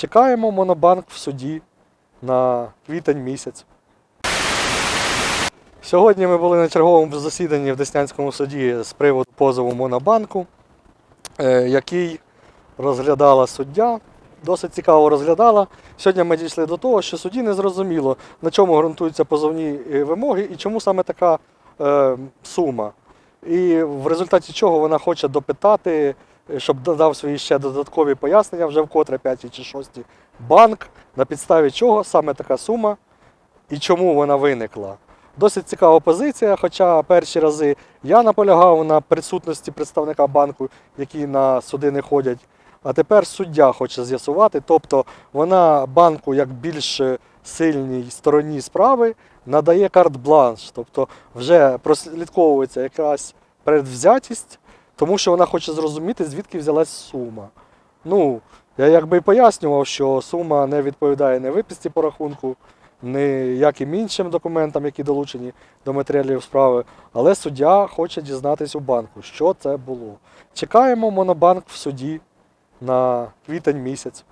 Чекаємо Монобанк в суді на квітень місяць. Сьогодні ми були на черговому засіданні в Деснянському суді з приводу позову Монобанку, е, який розглядала суддя. Досить цікаво розглядала. Сьогодні ми дійшли до того, що судді не зрозуміло, на чому ґрунтуються позовні е, вимоги і чому саме така е, сума. І в результаті чого вона хоче допитати, щоб додав свої ще додаткові пояснення вже вкотре п'ятій чи шостій банк, на підставі чого саме така сума і чому вона виникла. Досить цікава позиція, хоча перші рази я наполягав на присутності представника банку, які на суди не ходять. А тепер суддя хоче з'ясувати, тобто вона банку як більш сильній стороні справи надає карт-бланш, тобто вже прослідковується якась предвзятість, тому що вона хоче зрозуміти, звідки взялась сума. Ну, я якби і пояснював, що сума не відповідає ні виписці по рахунку, ніяким іншим документам, які долучені до матеріалів справи, але суддя хоче дізнатись у банку, що це було. Чекаємо Монобанк в суді на квітень місяць.